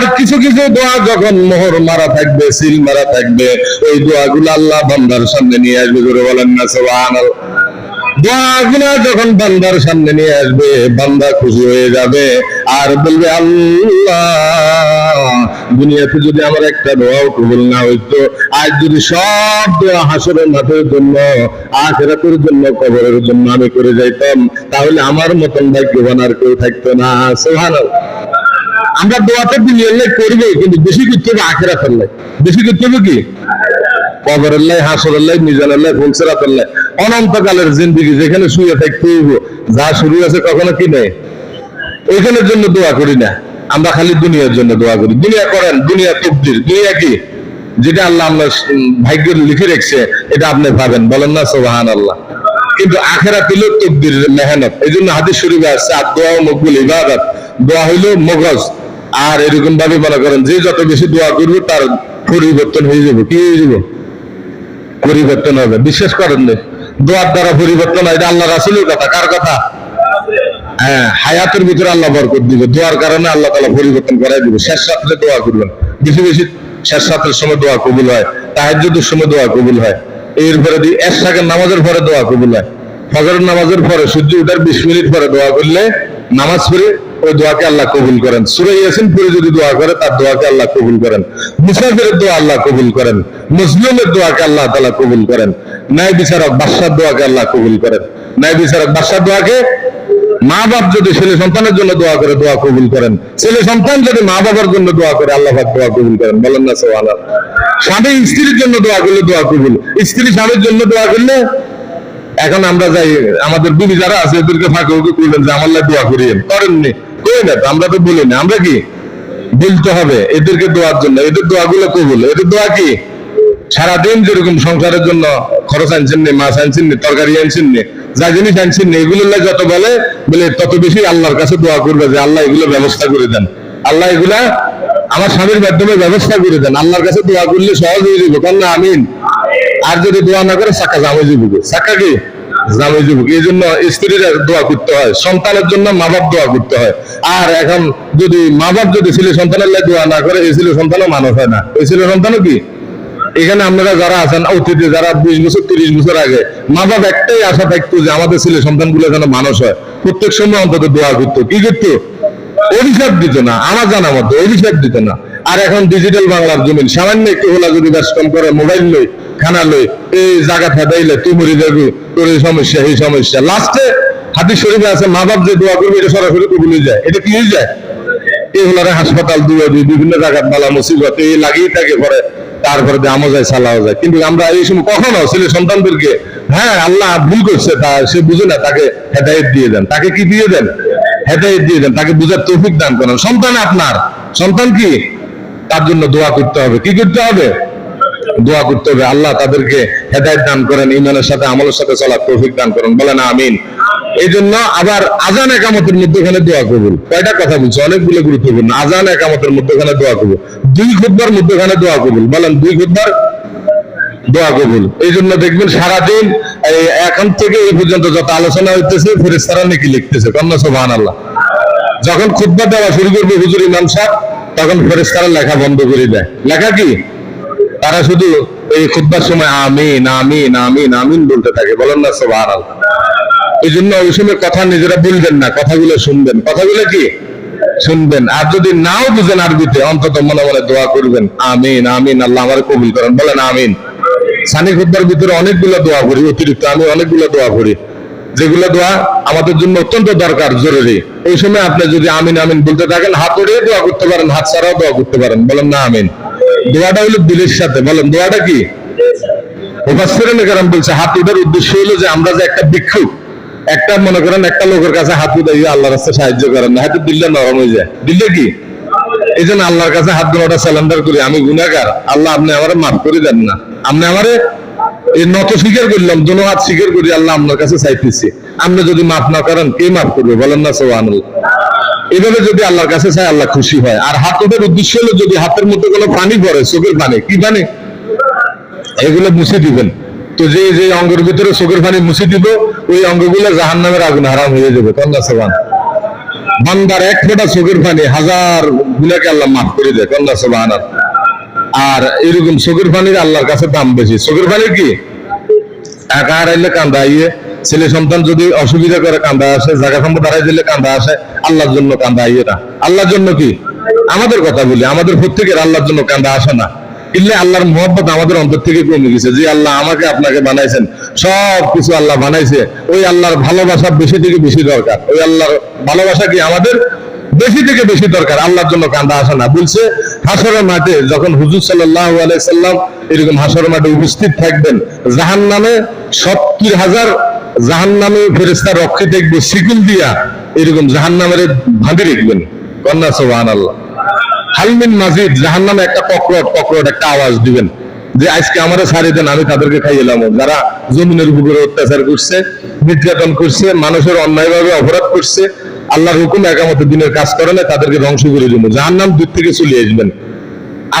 আর কিছু কিছু দোয়া যখন মোহর মারা থাকবে, সিল মারা থাকবে, ওই দোয়াগুলো আল্লাহ বান্দার সামনে নিয়ে আসবে করে বলেন না, সুবহানাল্লাহ। দোয়াগুলা যখন বান্দার সামনে নিয়ে আসবে, বান্দা খুশি হয়ে যাবে, আর বলবে, আল্লাহ, দুনিয়াতে যদি আমার একটা দোয়াও কবুল না হইতো, আজ যদি সব দোয়া হাসরের মাঠের জন্য, আখেরাতের জন্য, কবরের জন্য আমি করে যাইতাম, তাহলে আমার মতন ভাগ্যবান আর কেউ থাকতো না। সুবহানাল্লাহ। আমরা দোয়াতে লাই করব, কিন্তু বেশি করতে হবে আখেরাতের লাই। বেশি করতে হবে কি? কবরের লাই, হাসরের লাই, মিজানের লাই, ফুলসেরাতের লাই। অনন্তকালের যেখানে শুয়ে থাকতে হইব, যা শুরু আছে কখনো কি নেই? ওইখানের জন্য দোয়া করি না। আমরা খালি দুনিয়ার জন্য দোয়া করি। দুনিয়া করেন, দুনিয়া তকদির। দুনিয়া কি? যেটা আল্লাহ ভাগ্য লিখে রেখেছে, এটা আপনি পাবেন বলেন না সোবাহান আল্লাহ কিন্তু আখেরা পেল তকদির মেহনত। এই জন্য হাদিস শরীফে আসছে আর দোয়া মকবুল ইবাদত। দোয়া হইল মগজ। আর এরকম ভাবে মনে করেন, যে যত বেশি দোয়া করবে, তার পরিবর্তন হয়ে যাবে। কি হয়ে যাবে? পরিবর্তন হবে। বিশ্বাস করেন না? দোয়ার দ্বারা পরিবর্তন হয় আল্লাহ রাসুলের কথা। কার কথা? হ্যাঁ হায়াতের ভিতরে আল্লাহ বরকত দিবে। দোয়ার কারণে আল্লাহ তালা পরিবর্তন করাই দিবে। শেষ রাত্রে দোয়া করবেন। বেশি বেশি শেষ রাত্রের সময় দোয়া কবুল হয়। তাহাজ্জুদের সময় দোয়া কবুল হয়। এরপরে দিয়ে এরশাকের নামাজের পরে দোয়া কবুল হয়। ফজরের নামাজের পরে সূর্য উঠার বিশ মিনিট পরে দোয়া করলে নামাজ পড়ে ওই দোয়াকে আল্লাহ কবুল করেন। সুরে ইয়াসিন পড়ে যদি দোয়া করে, তার দোয়াকে আল্লাহ কবুল করেন। মুসাফিরের দোয়া আল্লাহ কবুল করেন। মুসলিমের দোয়াকে আল্লাহ তালা কবুল করেন। ন্যায় বিচারক বাদশার দোয়াকে আল্লাহ কবুল করেন। ন্যায় বিচারক বাদশার দোয়াকে মা বাপ যদি ছেলে সন্তানের জন্য দোয়া করে, দোয়া কবুল করেন। ছেলে সন্তান যদি মা বাবার জন্য দোয়া করে, আল্লাহ দোয়া কবুল করেন। বলেন না সোহানা স্বামী স্ত্রীর জন্য দোয়া করলে দোয়া কবুল। স্ত্রী স্বামীর জন্য দোয়া করলে এখন আমরা যাই, আমাদের বিবি যারা আছে, এদেরকে ফাঁকে ওকে করলেন যে, আমার দোয়া করিয়েন। করেননি। কই না তো, আমরা তো বলি না। আমরা কি? বলতে হবে। এদেরকে দোয়ার জন্য। এদের দোয়াগুলো কবুল। এদের দোয়া কি? সারাদিন যেরকম সংসারের জন্য খরচ আনছেন নি মাছ আনছেন নি তরকারি আনছেন নি যা জিনিস আনছেন নি এগুলো যত বলে বলে তত বেশি আল্লাহর কাছে দোয়া করবে যে আল্লাহ এগুলো ব্যবস্থা করে দেন। আল্লাহ এগুলা আমার স্বামীর মাধ্যমে ব্যবস্থা করে দেন। আল্লাহর কাছে দোয়া করলে সহজ হয়ে যাবে। কারণ আমিন। আর যদি দোয়া না করে সাক্কা জামাই যাব সাক্কা কি? জামাই যাব এই জন্য স্ত্রীরা দোয়া করতে হয়, সন্তানের জন্য মা বাপ দোয়া করতে হয়। আর এখন যদি মা বাপ যদি ছেলে সন্তানের লাই দোয়া না করে, এই ছেলে সন্তানও মানুষ হয় না। এই ছেলে সন্তানও কি? এখানে আপনারা যারা আছেন, অতীতে যারা বিশ বছর, তিরিশ বছর আগে মা বাপ একটাই আশা থাকতো যে আমাদের ছেলে সন্তানগুলো যেন মানুষ হয়। প্রত্যেক সময় অন্তত দোয়া করতো। কি করতো? অভিশাপ দিত না, আমার জানা মতো অভিশাপ দিত না। আর এখন ডিজিটাল বাংলার জমিন। সামান্য একটু হলা যদি কম করে মোবাইল লই, খানা লই, এই জায়গা ফেদাইলে তুই মরে যাবি তোর এই সমস্যা এই সমস্যা। লাস্টে হাতি শরীফে আছে, মা বাপ যে দোয়া করবে, এটা সরাসরি কবুল হয়ে যায়। এটা কি হয়ে যায়? এই হলারে হাসপাতাল, দুয়া দুই, বিভিন্ন জায়গায় বালা মুসিবত, এই লাগিয়ে থাকে পরে। তারপরে আমও যায় সালাও যায়। কিন্তু আমরা এই সময় কখনো ছেলে সন্তানদেরকে হ্যাঁ আল্লাহ ভুল করছে, তা সে বুঝে না, তাকে হেদায়ত দিয়ে দেন। তাকে কি দিয়ে দেন? হেদায়ত দিয়ে দেন, তাকে বুঝার তৌফিক দান করেন। সন্তান আপনার। সন্তান কি? তার জন্য দোয়া করতে হবে। কি করতে হবে? দোয়া করতে হবে। আল্লাহ তাদেরকে হেদায়ত দান করেন ইমানের সাথে আমলের সাথে চলার তৌফিক দান করেন। বলেন আমিন। এই জন্য আবার আজান একামতের মধ্যখানে দোয়া কবুল। কয়টা কথা বলছে? অনেকগুলো গুরুত্বপূর্ণ। আজান একামতের মধ্যখানে দোয়া কবুল। দুই খুদ্বার মধ্যখানে দোয়া কবুল। বলেন দুই খুদ্বার দোয়া কবুল। এই জন্য দেখবেন সারাদিন এখন থেকে এই পর্যন্ত যত আলোচনা হইতেছে ফেরেস্তারা নাকি লিখতেছে। কন্যা সোহান আল্লাহ যখন খুদ্া দেওয়া শুরু করবে হুজুর ইমাম সাহেব তখন ফেরেস্তারা লেখা বন্ধ করে দেয়। লেখা কি? তারা শুধু এই খুদ্বার সময় আমিন আমিন আমিন আমিন বলতে থাকে। বলেন না সোহান আল্লাহ এই জন্য ওই সময় কথা নিজেরা বলবেন না, কথাগুলো শুনবেন। কথাগুলো কি? শুনবেন। আর যদি নাও বুঝেন আরবিতে, অন্তত মনে মনে দোয়া করবেন। আমিন আমিন, আল্লাহ আমার কবুল করেন। বলেন আমিন। সানি খুদ্বার ভিতরে অনেকগুলো দোয়া করি, অতিরিক্ত আমি অনেকগুলো দোয়া করি। যেগুলো দোয়া আমাদের জন্য অত্যন্ত দরকার, জরুরি। এই সময় আপনি যদি আমিন আমিন বলতে থাকেন, হাত উড়িয়ে দোয়া করতে পারেন, হাত ছাড়াও দোয়া করতে পারেন। বলেন না আমিন। দোয়াটা হলো দিলের সাথে। বলেন, দোয়াটা কি? একটা মনে করেন একটা লোকের কাছে হাত রাস্তায় সাহায্য করেন না, হয়তো নরম হয়ে যায়। কি? এই জন্য আল্লাহর কাছে হাত ধোয়াটা করি। আমি আল্লাহ আপনি আমার মাফ করে দেন না। আপনি আমারে এই নত স্বীকার করলাম হাত স্বীকার করি, আল্লাহ আপনার কাছে চাইতেছি। আপনি যদি মাফ না করেন, কে মাফ করবে বলেন না সোহানুল এভাবে যদি আল্লাহর কাছে চাই আল্লাহ খুশি হয়। আর উদ্দেশ্য হলো যদি হাতের মধ্যে কোনো পানি পড়ে, চোখের পানি, কি পানি? এগুলো মুছে দিবেন। তো যে যে অঙ্গের ভিতরে চোখের পানি মুছে দিব, ওই অঙ্গগুলো জাহান নামের আগুন হারাম হয়ে যাবে। কন্যা সোহান বান্দার এক ফোঁটা চোখের পানি হাজার গুণাকে আল্লাহ মাফ করে দেয়। কন্যা সোবাহান আর এরকম চোখের পানির আল্লাহর কাছে দাম বেশি। চোখের পানির কি? টাকা হারাইলে কান্দা আইয়ে ছেলে সন্তান যদি অসুবিধা করে কান্দা আসে, জায়গা সম্পদ হারাই দিলে কান্দা আসে, আল্লাহর জন্য কান্দা আইয়ে না। আল্লাহর জন্য কি? আমাদের কথা বলি, আমাদের প্রত্যেকের আল্লাহর জন্য কান্দা আসে না। ইল্লে আল্লাহর মোহব্বত আমাদের অন্তর থেকে কমে গেছে। যে আল্লাহ আমাকে, আপনাকে বানাইছেন, সব কিছু আল্লাহ বানাইছে, ওই আল্লাহর ভালোবাসা বেশি থেকে বেশি দরকার। ওই আল্লাহর ভালোবাসা কি আমাদের? বেশি থেকে বেশি দরকার। আল্লাহর জন্য কান্দা আসে না। বলছে, হাসরের মাঠে যখন হুজুর আলাইসাল্লাম এরকম হাসরের মাঠে উপস্থিত থাকবেন জাহান নামে সত্তর হাজার জাহান নামে ফেরেস্তা রক্ষে দেখবে সিকুল দিয়া এরকম জাহান নামের ভাঁধে দেখবেন। কন্যা সোহান আল্লাহ হালমিন মাজিদ জাহান নামে একটা ককরট ককরট একটা আওয়াজ দিবেন যে, আজকে আমাদের ছাড়ি দেন, আমি তাদেরকে খাইলাম যারা জমিনের উপরে অত্যাচার করছে, নির্যাতন করছে, মানুষের অন্যায়ভাবে অপরাধ করছে আল্লাহর হুকুম একামত দিনের কাজ করে না, তাদেরকে ধ্বংস করে দিব। যার নাম দূর থেকে চলে আসবেন।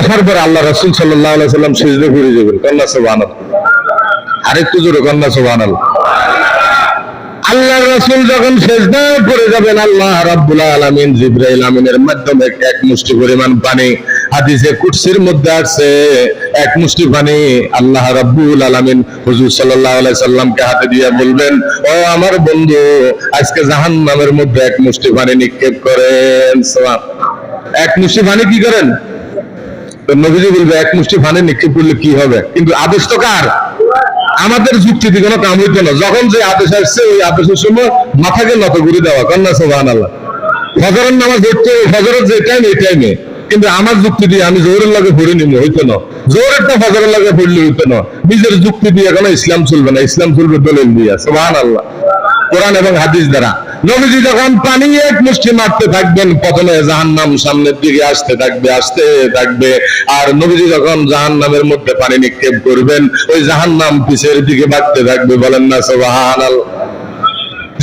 আসার পর আল্লাহ রসুল সাল্লাহ সাল্লাম সেজদে ঘুরে যাবেন। কন্যা সোবান আরেকটু জোরে, কন্যা সোবান আল্লাহ রসুল যখন সেজদা করে যাবেন, আল্লাহ রাব্বুল আলামিন জিব্রাইল আমিনের মাধ্যমে এক মুষ্টি পরিমাণ পানি হাদিসে কুরসির মধ্যে আছে। এক মুষ্টি পানি আল্লাহ রাব্বুল আলামিন হুজুর সাল্লাল্লাহু সাল্লামকে হাতে দিয়ে বলবেন, ও আমার বন্ধু, আজকে জাহান্নামের মধ্যে এক মুষ্টি পানি নিক্ষেপ করেন। এক মুষ্টি পানি কি করেন? নবীজি বলবে, এক মুষ্টি পানি নিক্ষেপ করলে কি হবে? কিন্তু আদেশ তো কার? আমাদের যুক্তি দিয়ে কোনো কাম হইত না। যখন যে আদেশ আসছে, ওই আদেশের সময় মাথাকে নত করে দেওয়া। কন্যা সোহান আল্লাহ ফজরের নামাজ হচ্ছে ফজরের যে টাইম এই টাইমে কিন্তু আমার যুক্তি দিয়ে আমি জোরের লাগে ভরে নিব হইতো না। জোরেরটা ফজরের লাগে পড়লে হইতো না। নিজের যুক্তি দিয়ে এখন ইসলাম চলবে না। ইসলাম চলবে দলিল দিয়া সোহান আল্লাহ কোরআন এবং হাদিস দ্বারা। নবীজি যখন পানি এক মুষ্টি মারতে থাকবেন, প্রথমে জাহান্নাম সামনের দিকে আসতে থাকবে আসতে থাকবে। আর নবীজি যখন জাহান্নামের মধ্যে পানি নিক্ষেপ করবেন, ওই জাহান্নাম পিছের দিকে বাড়তে থাকবে বলেন না সোবাহান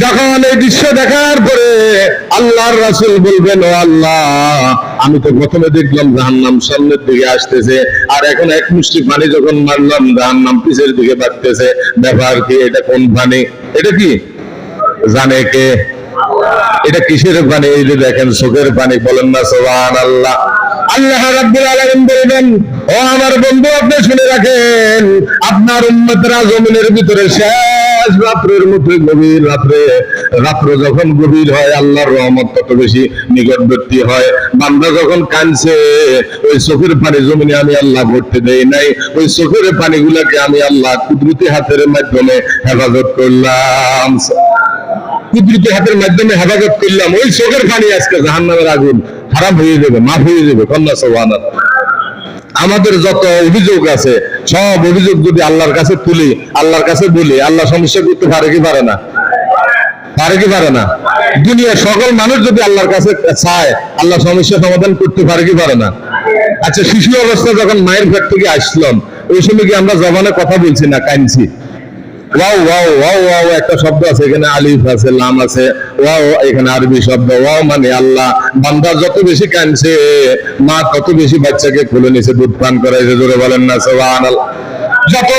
যখন এই দৃশ্য দেখার পরে আল্লাহর রাসূল বলবেন, ও আল্লাহ, আমি তো প্রথমে দেখলাম জাহান্নাম সামনের দিকে আসতেছে, আর এখন এক মুষ্টি পানি যখন মারলাম, জাহান্নাম পিছের দিকে বাড়তেছে। ব্যাপার কি, এটা কোন পানি? এটা কি? জানে কে? এটা কিসের পানি এই যে দেখেন চোখের পানি বলেন না সোহান আল্লাহ আল্লাহ রাব্বুল আলামিন বলবেন, ও আমার বন্ধু, আপনি শুনে রাখেন, আপনার উম্মতরা জমিনের ভিতরে শেষ রাত্রের মধ্যে গভীর রাত্রে, রাত্র যখন গভীর হয়, আল্লাহর রহমত তত বেশি নিকটবর্তী হয়। বান্দা যখন কানছে ওই চোখের পানি জমিনে আমি আল্লাহ ভরতে দেই নাই, ওই চোখের পানিগুলাকে আমি আল্লাহ কুদরতি হাতের মাধ্যমে হেফাজত করলাম। কুদরতি হাতের মাধ্যমে হেফাজত করলাম। ওই চোখের পানি আজকে জাহান্নামের আগুন খারাপ হয়ে যাবে, মাফ হয়ে যাবে, কন্যা সোহান আমাদের যত অভিযোগ আছে, সব অভিযোগ যদি আল্লাহর কাছে তুলি, আল্লাহর কাছে বলি, আল্লাহ সমস্যা করতে পারে কি পারে না? পারে কি পারে না? দুনিয়ার সকল মানুষ যদি আল্লাহর কাছে চায়, আল্লাহ সমস্যা সমাধান করতে পারে কি পারে না? আচ্ছা শিশু অবস্থা যখন মায়ের পেট থেকে আসলাম, ওই সময় কি আমরা জবানে কথা বলছি না কাঁদছি? ওয়াও ওয়াও ওয়াও ওয়াও, একটা শব্দ আছে, এখানে আলিফ আছে, লাম আছে, ওয়াও, এখানে আরবি শব্দ, ওয়াও মানে আল্লাহ। বান্দা যত বেশি কানছে মা তত বেশি বাচ্চাকে খুলে নিছে, দুধ পান করাইছে জোরে বলেন না যত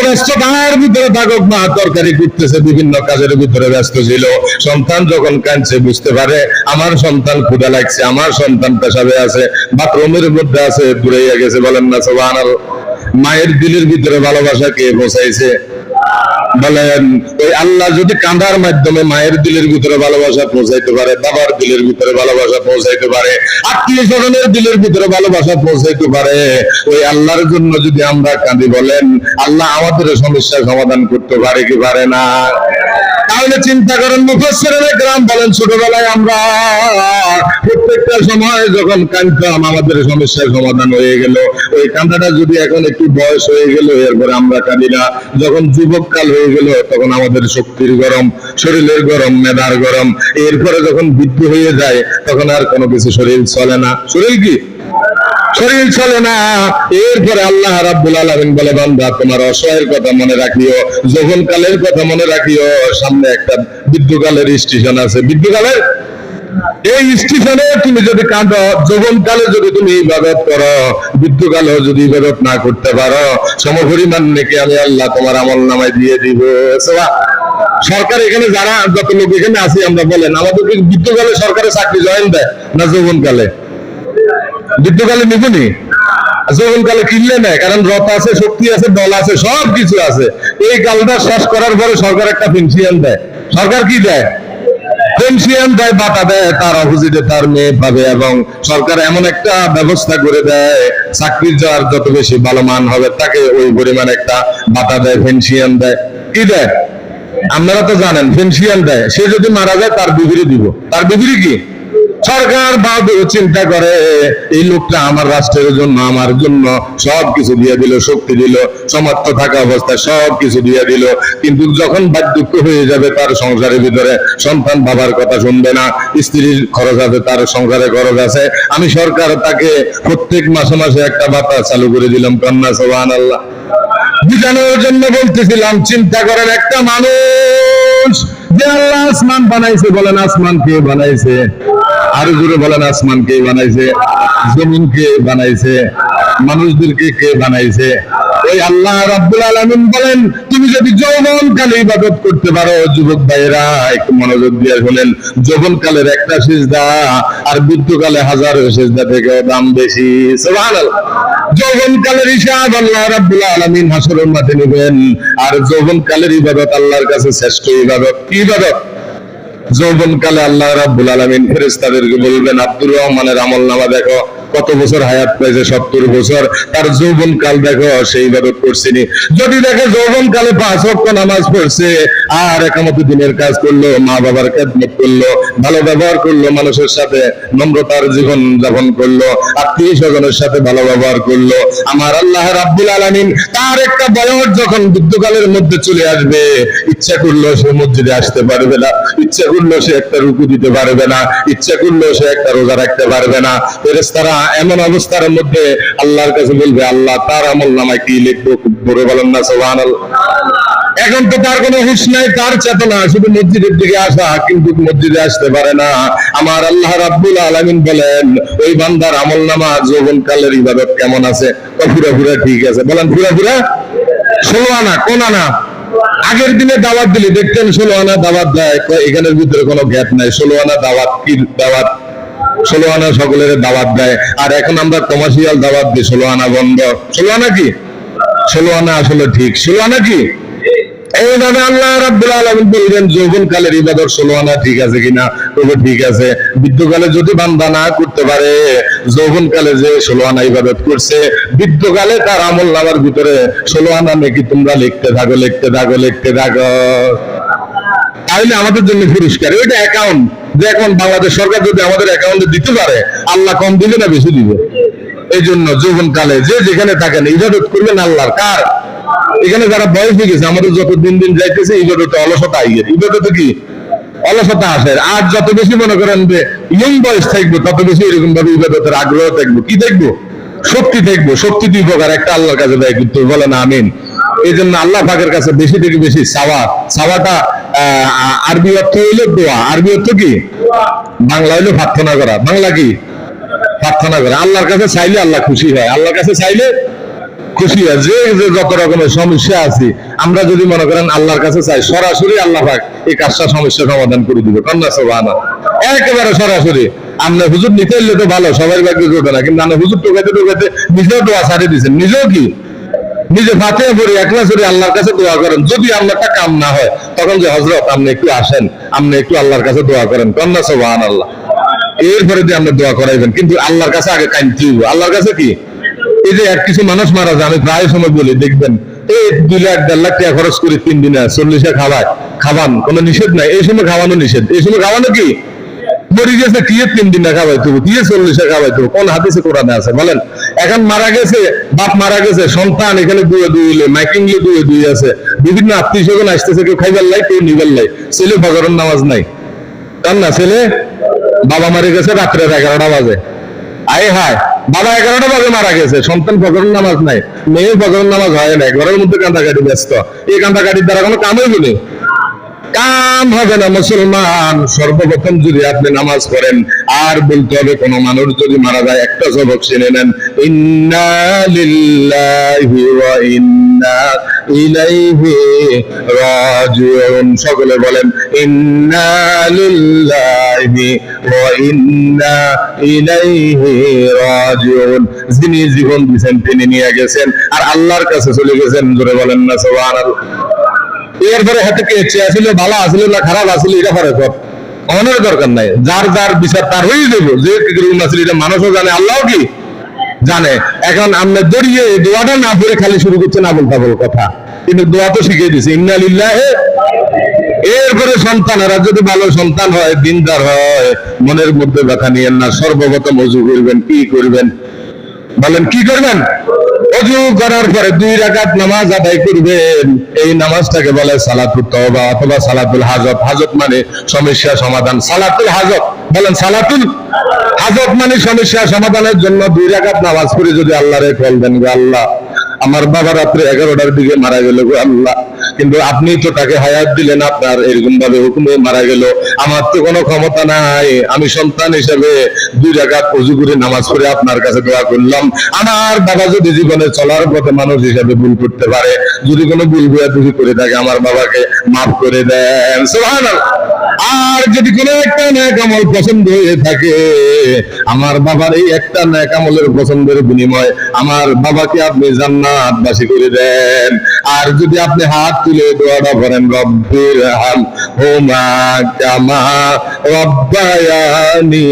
ভিতরে থাকুক, মা তরকারি করতেছে বিভিন্ন কাজের ভিতরে ব্যস্ত ছিল। সন্তান যখন কাঁদছে, বুঝতে পারে, আমার সন্তান ক্ষুদা লাগছে, আমার সন্তান পেশাবে আছে, বাথরুমের মধ্যে আছে দূরে গেছে, বলেন না, সুবহানাল্লাহ। মায়ের দিলের ভিতরে ভালোবাসা কে বসাইছে বলেন, ওই আল্লাহ যদি কাঁদার মাধ্যমে মায়ের দিলের ভিতরে ভালোবাসা পৌঁছাইতে পারে, বাবার দিলের ভিতরে ভালোবাসা পৌঁছাইতে পারে, আত্মীয় স্বজনের দিলের ভিতরে ভালোবাসা পৌঁছাইতে পারে, ওই আল্লাহর জন্য যদি আমরা কাঁদি বলেন, আল্লাহ আমাদের সমস্যা সমাধান করতে পারে কি পারে না? তাহলে চিন্তা করেন মুফাসসিরিন গ্রাম বলেন, ছোটবেলায় আমরা প্রত্যেকটা সময় যখন কাঁদতাম, আমাদের সমস্যার সমাধান হয়ে গেল। ওই কান্দাটা যদি এখন একটু বয়স হয়ে গেল, এরপরে আমরা কাঁদি না। যখন যুবক কাল হয়ে গেল, তখন আমাদের শক্তির গরম, শরীরের গরম, মেধার গরম। এরপরে যখন বৃদ্ধ হয়ে যায়, তখন আর কোনো কিছু শরীর চলে না। শরীর কি? শরীর চলে না। এরপরে আল্লাহ রাব্বুল আলামিন বলে, বান্দা, তোমার অসহায়ের কথা মনে রাখিও যখন কালের কথা মনে রাখিও। সামনে একটা বিদ্যুকালের স্টেশন আছে। বিদ্যুকালের এই স্টেশনে তুমি যদি কাঁদো কালে যদি তুমি ইবাদত করো বৃদ্ধকালেও যদি ইবাদত না করতে পারো, সমপরিমাণ নাকি আমি আল্লাহ তোমার আমল নামায় দিয়ে দিব। সরকার এখানে যারা, যত লোক এখানে আছি, আমরা বলেন, আমাদেরকে বৃদ্ধকালে সরকারের চাকরি জয়েন দেয় না যৌবনকালে? বৃদ্ধকালে নিবনি যৌবনকালে কিনলে নেয় কারণ রথ আছে, শক্তি আছে, দল আছে সব কিছু আছে। এই কালটা শেষ করার পরে সরকার একটা পেনশন দেয়। সরকার কি দেয়? দেয় বাটা দেয়, তার অপোজিটে তার মেয়ে পাবে এবং সরকার এমন একটা ব্যবস্থা করে দেয়, চাকরির যাওয়ার যত বেশি ভালো মান হবে, তাকে ওই পরিমাণ একটা বাটা দেয় পেনশন দেয়। কি দেয়? আপনারা তো জানেন পেনশন দেয়। সে যদি মারা যায়, তার বিবৃতি দিব। তার বিবৃতি কি? সরকার বাবু চিন্তা করে, এই লোকটা আমার রাষ্ট্রের জন্য, আমার জন্য সব কিছু দিয়ে দিল, শক্তি দিল সমাপ্ত থাকা অবস্থায় সব কিছু দিয়ে দিল। কিন্তু যখন বার্ধক্য হয়ে যাবে তার সংসারের ভিতরে, সন্তান বাবার কথা শুনবে না, স্ত্রীর খরচ আছে, তার সংসারে খরচ আছে। আমি সরকার তাকে প্রত্যেক মাসে মাসে একটা বাতা চালু করে দিলাম, কন্যা সোহান আল্লাহ বুঝানোর জন্য বলতেছিলাম, চিন্তা করেন একটা মানুষ যে আল্লাহ আসমান বানাইছে বলেন, আসমান কে বানাইছে? আরও জোরে বলেন, আসমান কে বানাইছে, জমিন কে বানাইছে, মানুষদেরকে কে বানাইছে? ওই আল্লাহ রাব্বুল আলামিন বলেন, তুমি যদি যৌবন কালে ইবাদত করতে পারো, যুবক ভাইয়েরা, একটু মনোযোগ দিয়ে শুনেন যৌবন কালের একটা সিজদা আর বৃদ্ধকালে হাজার সিজদা থেকে দাম বেশি। যৌবন কালের হিসাব আল্লাহ রাব্বুল আলামিন হাসরের মাঠে নেবেন, আর যৌবন কালের ইবাদত আল্লাহর কাছে শ্রেষ্ঠ ইবাদত। কি ইবাদত? যৌবন কালে আল্লাহ রাব্বুল আলামিন ফেরেশতাদেরকে বলবেন, আব্দুর রহমানের আমল নামা দেখো, কত বছর হায়াত পেয়েছে সত্তর বছর। তার যৌবন কাল দেখো, সেই করছিনি। যদি দেখে যৌবন কালে পাঁচ ওয়াক্ত নামাজ পড়ছে, আর একামত দিনের কাজ করল, মা বাবার খেদমত করল, ভালো ব্যবহার করল, মানুষের সাথে নম্রতার জীবন যাপন করল, আত্মীয় স্বজনের সাথে ভালো ব্যবহার করল, আমার আল্লাহ রাব্বুল আলামিন তার একটা বয়স যখন বৃদ্ধকালের মধ্যে চলে আসবে, ইচ্ছা করল সে মসজিদে আসতে পারবে না, ইচ্ছা করল সে একটা রুকু দিতে পারবে না, ইচ্ছা করল সে একটা রোজা রাখতে পারবে না। এমন অবস্থার মধ্যে আল্লাহর কাছে বলবে, আল্লাহ, তার আমল নামায় কি লিখব? বড় বলেন না, সুবহানাল্লাহ। এখন তো তার কোনো নাই, তার চেতনা, শুধু মসজিদের দিকে আসা, কিন্তু মসজিদে আসতে পারে না। আমার আল্লাহ রাব্বুল আলামিন বলেন, ওই বান্দার আমল নামা যৌবন কালের ইবাদত কেমন আছে? পুরা পুরা ঠিক আছে। বলেন পুরা পুরা ষোলো আনা, কোন আনা? আগের দিনে দাওয়াত দিলি, দেখতেন ষোলো আনা দাওয়াত দেয়। এখানের ভিতরে কোনো গ্যাপ নাই। ষোলো আনা দাওয়াত কি দাওয়াত? ষোলো আনা সকলের দাওয়াত দেয়। আর এখন আমরা কমার্শিয়াল দাওয়াত দিই, ষোলো আনা বন্ধ। ষোলো আনা কি? ষোলো আনা আসলে ঠিক। ষোলো কি? আল্লাহ বলবেন যৌবন কালের ইবাদত ঠিক আছে কিনা? তবে ঠিক আছে। বৃদ্ধকালে যদি বান্দা না করতে পারে, যৌবন কালে যে ইবাদত করছে, বৃদ্ধকালে তার আমল নামার ভিতরে নাকি তোমরা লিখতে থাকো লিখতে থাকো লিখতে থাকো। তাহলে আমাদের জন্য পুরস্কার ওইটা অ্যাকাউন্ট যে এখন বাংলাদেশ সরকার যদি আমাদের অ্যাকাউন্টে দিতে পারে, আল্লাহ কম দিবে না বেশি দিবে? এই জন্য যৌবন কালে যে যেখানে থাকেন, ইবাদত করবেন আল্লাহর। কার? এখানে যারা বয়স হয়ে গেছে, আমাদের যত দিন দিন যাইতেছে, ইবাদতে অলসতা আইয়ে। ইবাদতে কি? অলসতা আসে। আর যত বেশি মনে করেন যে ইয়ং বয়স থাকবে, তত বেশি এরকম ভাবে ইবাদতের আগ্রহ থাকব। কি দেখব শক্তি দেখব শক্তি দুই প্রকার। একটা আল্লাহর কাছে দেয়, কিন্তু বলে না আমিন। এই জন্য আল্লাহ পাকের কাছে বেশি থেকে বেশি সাওয়া। সাওয়াটা আরবি অর্থ হইল দোয়া। আরবি অর্থ কি? বাংলা হইল প্রার্থনা করা। বাংলা কি? প্রার্থনা করা। আল্লাহর কাছে চাইলে আল্লাহ খুশি হয়, আল্লাহর কাছে চাইলে খুশি হয়। যে যে যত রকমের সমস্যা আছে, আমরা যদি মনে করেন আল্লাহর কাছে চাই, সরাসরি আল্লাহ পাক এই কাজটা সমস্যা সমাধান করে দিবে। কন্যা সোভানা একেবারে সরাসরি। আমরা হুজুর নিতে এলে তো ভালো সবার ভাগ্যে জোটে না, কিন্তু আমরা হুজুর টোকাতে টোকাতে নিজেও দোয়া ছাড়িয়ে দিচ্ছেন নিজেও কি? নিজে ফাতে পড়ে একলা করে আল্লাহর কাছে দোয়া করেন। যদি আল্লাহটা কাম না হয়, তখন যে হজরত আপনি একটু আসেন আপনি একটু আল্লাহর কাছে দোয়া করেন। কন্যা সোভান আল্লাহ এরপরে দিয়ে আপনি দোয়া করাইবেন। কিন্তু আল্লাহর কাছে আগে কাইনতে আল্লাহর কাছে কি? এই যে এক কিছু মানুষ মারা যায়, আমি প্রায় সময় বলি, দেখবেন, এই দুই লাখ, দেড় লাখ টাকা খরচ করে তিন দিনে চল্লিশে খাওয়ায় খাবান কোনো নিষেধ নাই। এই সময় খাওয়ানো নিষেধ। এই সময় খাওয়ানো কি? মরি গেছে, কি তিন দিন খাওয়াই তবু কি চল্লিশে খাওয়াই তবু কোন কোরআনে আছে? বলেন, এখন মারা গেছে, বাপ মারা গেছে, সন্তান এখানে দুয়ে দুইলে মাইকিং দুয়ে দুই আছে। বিভিন্ন আত্মীয় স্বজন আসতেছে, কেউ খাইবার লাই, কেউ নিবার লাই। ছেলে ফজরের নামাজ নাই। তার না ছেলে? বাবা মারা গেছে রাত্রের এগারোটা বাজে। আয় হায়, বাবা এগারোটা বাজে মারা গেছে, সন্তান ফজরের নামাজ নাই মেয়ে ফজরের নামাজ হয় না ঘরের মধ্যে কান্দাকাটি ব্যস্ত। এই কান্দাকাটির দ্বারা কোনো কামই হইনি কাম হবে না মুসলমান। সর্বপ্রথম যদি আপনি নামাজ আর বলতে হবে কোন মানুষ যদি মারা যায়, একটা সবক নেন সকলে বলেন যিনি জীবন দিয়েছেন, তিনি নিয়ে গেছেন, আর আল্লাহর কাছে চলে গেছেন। জোরে বলেন না, সুবহানাল্লাহ। এরপরে হাতে কে চেয়ে ভালো আসলে না, খারাপ আসলে, এটা দরকার নাই। যার যার বিচার তার হয়ে যাব যে কীরকম আসলে, এটা মানুষও জানে আল্লাহ কি জানে। এখন আমরা দড়িয়ে দোয়াটা না পড়ে খালি শুরু কথা। কিন্তু দোয়া তো শিখিয়ে দিছে ইন্না লিল্লাহে। এরপরে সন্তানেরা যদি ভালো সন্তান হয়, দিনদার হয়, মনের মধ্যে ব্যথা নিয়েন না, সর্বপ্রথম অজু করবেন, কি করবেন? বলেন, কি করবেন? অজু করার পরে দুই রাকাত নামাজ আদায় করবেন। এই নামাজটাকে বলে সালাতুল তওবা অথবা সালাতুল হাজত। হাজত মানে সমস্যা সমাধান। সালাতুল হাজত। বলেন সালাতুল হাজত মানে সমস্যা সমাধানের জন্য দুই রাকাত নামাজ পড়ে যদি আল্লাহরে কল দেন গো আল্লাহ। আমার বাবা রাত্রে এগারোটার দিকে মারা গেল গো আল্লাহ। কিন্তু আপনি তো তাকে হায়াত দিলেন আপনার এরকম ভাবে হুকুমে মারা গেল। আমার তো কোনো ক্ষমতা নাই। আমি সন্তান হিসেবে দুই জায়গা পুজো করে নামাজ পড়ে আপনার কাছে দোয়া করলাম। আমার বাবা যদি জীবনে চলার পথে মানুষ হিসাবে ভুল করতে পারে, যদি কোনো ভুল বুয়া করে থাকে, আমার বাবাকে মাফ করে দেন। সুবহানাল্লাহ। আর যদি কোনো একটা ন্যাক আমল পছন্দ হয়ে থাকে, আমার বাবার এই একটা ন্যাক আমলের পছন্দের বিনিময় আমার বাবাকে আপনি জান্নাতবাসী করে দেন। আর যদি আপনি হাত তুলে দোয়াটা করেন, রব্বির হাম হুমা কামা রব্বায়ানি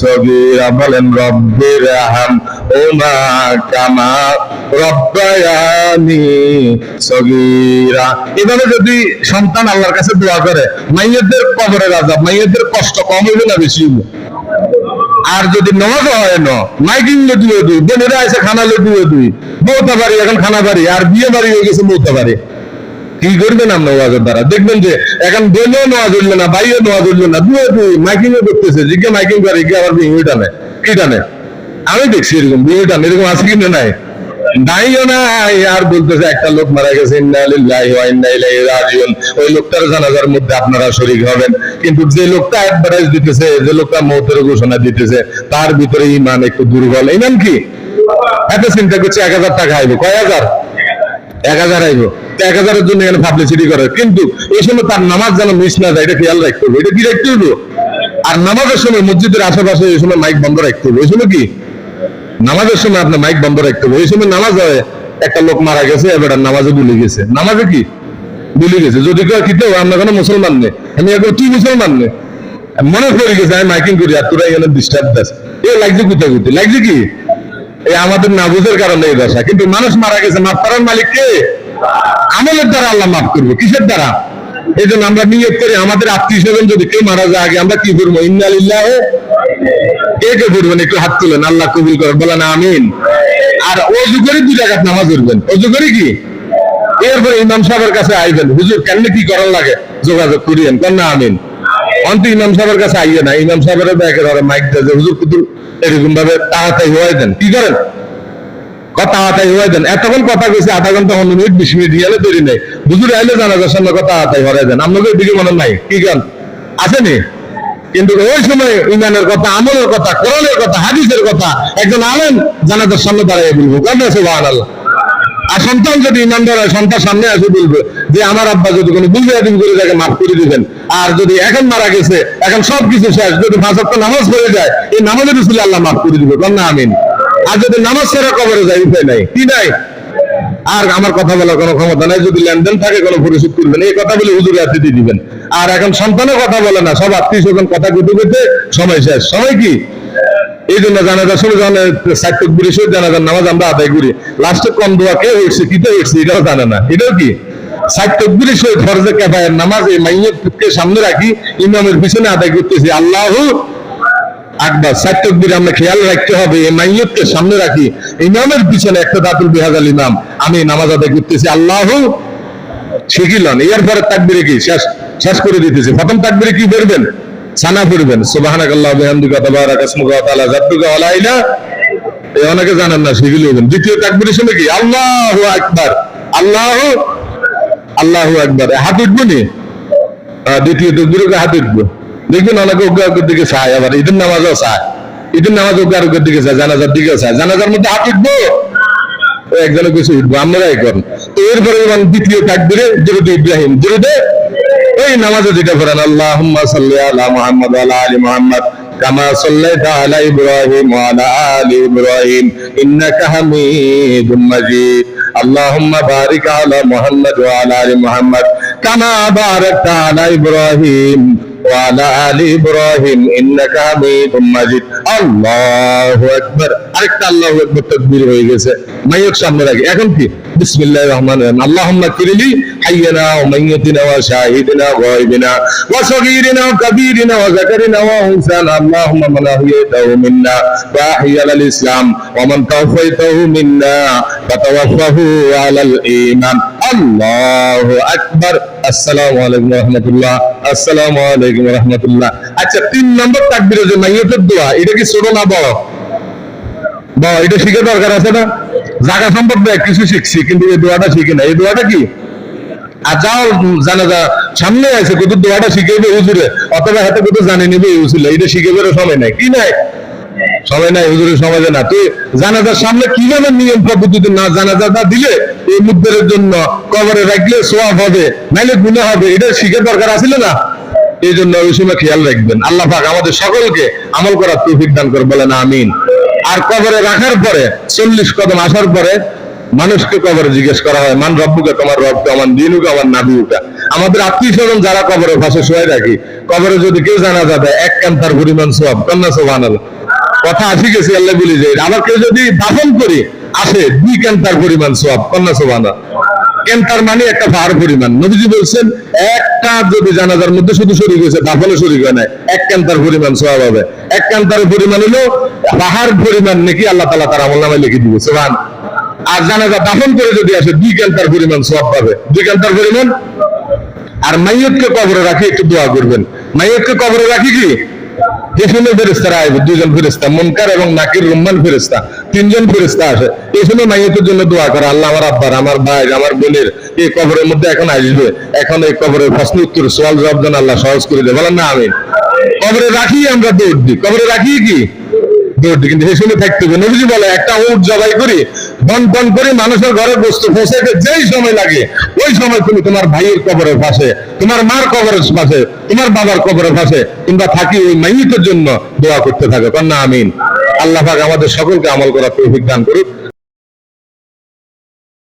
সগীরা বলেন, রব্বির হাম হুমা কামা রব্বায়ানি সগীরা এভাবে যদি সন্তান আল্লাহর কাছে দোয়া করে মাইয়াদের কবরের আজাব মাইয়াদের কষ্ট কম হইবে না বেশি হইবে? আর যদি নামাজ হয় না, মাইকিং লটুয়ে দুই, বোনেরা এসে খানা লটুয়ে দুই, বউতা বাড়ি, এখন খানা বাড়ি, আর বিয়ে বাড়ি হয়ে গেছে বউতা বাড়ি। কি করবেন আপনি ওয়াজের দ্বারা? দেখবেন যে এখন বোনও নেওয়া উঠল না, ভাইও নেওয়া উঠল না, দুয়ে দুই মাইকিং করতেছে, জিজ্ঞে মাইকিং করে কি আবার বিয়ে টানে। কি টানে? আমি দেখছি এরকম, বিয়ে টানে, এরকম আছে কিনা নাই? নাইও নাই, আর বলতেছে একটা লোক মারা গেছে ওই লোকটার জানাজার মধ্যে আপনারা শরীক হবেন। কিন্তু যে লোকটা অ্যাডভার্টাইজ দিতেছে, যে লোকটা মৌতের ঘোষণা দিতেছে, তার ভিতরে ইমান একটু দুর্বল। কি? এত চিন্তা করছে, এক হাজার টাকা আইবো। কয় হাজার? এক হাজার আইবো। এক হাজারের জন্য এখানে পাবলিসিটি করে। কিন্তু এই সময় তার নামাজ যেন মিস না যায়, এটা খেয়াল রাখতে হবে। এটা কি রাখতে হবে? আর নামাজের সময় মসজিদের আশেপাশে এই সময় মাইক বন্ধ রাখতে হবে। এই সময় কি? নামাজের সময় আপনার মাইক বন্ধ রাখতে হবে। ওই সময় নামাজ হয় একটা লোক মারা গেছে, এবার নামাজে ভুলে গেছে। নামাজে কি? ভুলে গেছে। যদি কেউ কিতে আমরা কোনো মুসলমান নেই আমি একবার তুই মুসলমান নেই মনে পড়ে গেছে, আমি মাইকিং করি, আর তোরা এখানে ডিস্টার্ব দাস। এ লাগছে কোথায় কোথায় লাগছে কি? এই আমাদের না বুঝের কারণে এই দশা কিন্তু মানুষ মারা গেছে, মাফ করার মালিক কে? আমলের দ্বারা আল্লাহ মাফ করব। কিসের দ্বারা? এই জন্য আমরা নিয়োগ করি, আমাদের আত্মীয় স্বজন যদি কেউ মারা যায় আগে আমরা কি করব? ইন্নালিল্লাহ কে কে পড়বেন একটু হাত তুলেন, আল্লাহ কবুল করেন বলেন আমিন। আর অজু করে দুই টাকাত নামাজ পড়বেন। অজু করে কি? এরপরে ইমাম সাহেবের কাছে আইবেন। হুজুর কেন কি করার লাগে? যোগাযোগ করিয়েন, কেন না আমিন। অন্ত ইমাম সাহেবের কাছে আইয়ে না, ইমাম সাহেবের ব্যাগে মাইক দেয় যে, হুজুর কুতুর এরকম ভাবে তাড়াতাড়ি হয়ে দেন। কি করেন? কথা দেন। মিনিট, বিশ মিনিট সামনে কথা দেন। ইমানের কথা, আমলের কথা কথা, হাদিসের কথা একজন আলেন জানাজার সামনে দাঁড়িয়ে বলব। আর সন্তান যদি ইমানদার হয় সন্তান সামনে আসে বলবে যে, আমার আব্বা যদি কোনো বুঝে আদিম করে তাকে মাফ করে দিবেন। আর যদি এখন মারা গেছে, এখন সব কিছু শেষ, যদি পাঁচ নামাজ পড়ে যায়, এই নামাজের আল্লাহ মাফ করে দিবে। কন্যা আমিন। আর যদি নামাজ সেরা কবরে যায়, উপায় নাই। কি নাই? আর আমার কথা বলার কোনো ক্ষমতা নাই। যদি লেনদেন থাকে, কোনো পরিশোধ করবেন। এই কথা বলে হুজুরে হাতে দিবেন। আর এখন সন্তানও কথা বলে না। সব আত্মীয় স্বজন কথা কইতে কইতে সময় শেষ। সময় কি? এই জন্য জানাজার সময় যখন সাইটক বিরিশে জানাজার নামাজ আমরা আদায় করি। লাস্টে কম দোয়া, কে হয়েছে কিতে হয়েছে, এটাও জানে না। এটাও কি? সাইটক বিরিশে ফরজে কেফায়ের নামাজ, এই মাইয়তকে সামনে রাখি, ইমামের পিছনে আদায় করতেছি। আল্লাহ আকবার সাইটক বিরে আমরা খেয়াল রাখতে হবে, এই মাইয়তকে সামনে রাখি। ইমামের পিছনে একটা দাতুল বিহাজাল ইমাম। আমি নামাজ আদায় করতেছি, আল্লাহ শিখিলেন এরপরে তাকবিরে কি? শেষ শেষ করে দিতেছি। প্রথম তাকবিরে কি করবেন সানা পড়বেন। সুবহানাকাল্লাহ বিহামদিকা তাবারাকা ইসমুকা ওয়া তাআলা জাদ্দুকা ওয়া লা এই অনেকে জানেন না শিখিলে হবেন দ্বিতীয় তাকবিরের সময় কি? আল্লাহু আকবার। আল্লাহু আল্লাহু আকবার। হাত উঠবো নি? দ্বিতীয় তাকবিরে হাত উঠবো। দেখবেন অনেকে অজ্ঞা অজ্ঞের দিকে চায় আবার ঈদের নামাজও চায় ঈদের নামাজ অজ্ঞা অজ্ঞের দিকে চায় জানাজার দিকে চায় জানাজার মধ্যে হাত উঠবো ওই একজনে কিছু উঠবো আমরাই করেন তো এরপরে মানে দ্বিতীয় তাকবিরে জরুদ ইব্রাহিম জরুদে ওই নামাজে যেটা করেন আল্লাহ সাল্লি আলা মুহাম্মদ আলা আলি মুহাম্মদ كما صليت على ابراهيم وعلى ال ابراهيم انك حميد مجيد اللهم بارك على محمد وعلى ال محمد كما باركت على ابراهيم وعلى ال ابراهيم انك حميد مجيد الله اكبر আরেকটা আল্লাহু আকবার তাকবীর হয়ে গেছে মাইয়ক সামনে রাখি এখন কি বিসমিল্লাহির রহমানির রহিম আল্লাহুম্মা কিরলি হাইয়ানা ওয়া মাইয়াতিনা ওয়া শাহিদিনা ওয়া গায়বিনা ওয়া সগীরিনা ওয়া কাবীরিনা ওয়া যাকারিনা ওয়া উনসানা আল্লাহুম্মা মান আহইয়াতাহু মিন্না ওয়া আহইয়া আলাল ইসলাম ওয়া মান তাওফাইতাহু মিন্না ফাতাওয়াফাহু আলাল ঈমান আল্লাহু আকবার আসসালামু আলাইকুম রাহমাতুল্লাহ, আসসালামু আলাইকুম রাহমাতুল্লাহ। আচ্ছা তিন নম্বর তাকবীরে যে মাইয়াতের দোয়া, এটা কি ছোট না বড়? বা এটা শিখে দরকার আছে না? জায়গা সম্পর্কে কিছু শিখছি, কিন্তু এই দোয়াটা শিখি না। এই দোয়াটা কি? আর যাও জানা যা সামনে আছে কত দোয়াটা শিখেবে হুজুরে। অথবা হাতে কত জানে নিবে উচিলে এটা শিখেবে সময় নাই। কি নাই? সময় নাই হুজুরের সময় না। তুই জানাজার সামনে কীভাবে নিয়ম পদ্ধতিতে না জানাজাটা দিলে এই মুদ্দের জন্য কবরে রাখলে সোয়াব হবে, নাইলে গুণা হবে, এটা শিখে দরকার আছিল না? এই জন্য ওই সময় খেয়াল রাখবেন। আল্লাহ পাক আমাদের সকলকে আমল করার তৌফিক দান করে বলেন আমিন। আর কবরে রাখার পরে, চল্লিশ কদম আসার পরে মানুষকে কবরে জিজ্ঞেস করা হয়, মান রব্বুকে, তোমার রবকে আমার দিনুকে, আমার নাবিউকা? আমাদের আত্মীয় স্বজন যারা কবরে পাশে শুয়ে রাখি, কবরে যদি কেউ জানা যাবে এক ক্যান্সার পরিমাণ সব কন্যা সোভান কথা আসি গেছে আল্লাহ বলি যে, আবার কেউ যদি দাফন করি আসে, দুই ক্যান্সার পরিমাণ সব কন্যা সোভানা ক্যান্সার মানে একটা পাহাড় পরিমাণ। নবীজি বলছেন, একটা যদি জানাজার মধ্যে শুধু শরীর হয়েছে, দাফনে শরীর হয় না এক ক্যান্সার পরিমাণ সব হবে। এক ক্যান্সারের পরিমাণ হলো পাহাড় পরিমাণ নাকি আল্লাহ তালা তার আমল নামে লিখে দিবে সোহান আর জানাজা দাফন করে যদি আসে, দুই ক্যান্টার পরিমাণ সব পাবে। দুই ক্যান্টার পরিমাণ? আর মাইয়তকে কবরে রাখি একটু দোয়া করবেন। মাইয়তকে কবরে রাখি কি? পেছনে ফেরিস্তারা আসবে দুজন ফেরিস্তা মনকার এবং নাকির, রুম্মান ফেরিস্তা তিনজন ফেরিস্তা আসে। পেছনে মাইয়তের জন্য দোয়া করে, আল্লাহ আমার আব্বার, আমার ভাই আমার বোনের এই কবরের মধ্যে এখন আসবে। এখন এই কবরের প্রশ্ন উত্তর সোয়াল জবাব যেন আল্লাহ সহজ করে দেবে বলেন না আমি কবরে রাখি আমরা দৌড় দিই। কবরে রাখি কি? দৌড় কিন্তু থাকতে হবে, নবীজি বলে, একটা জবাই বন বন করে, মানুষের ঘরে বস্তু পৌঁছাইতে যেই সময় লাগে, ওই সময় তুমি তোমার ভাইয়ের কবরের পাশে তোমার মার কবরের পাশে তোমার বাবার কবরের পাশে তোমরা থাকি ওই মাইতের জন্য দোয়া করতে থাকো। কন্যা, আমিন। আল্লাহ পাক আমাদের সকলকে আমল করার দান করুক।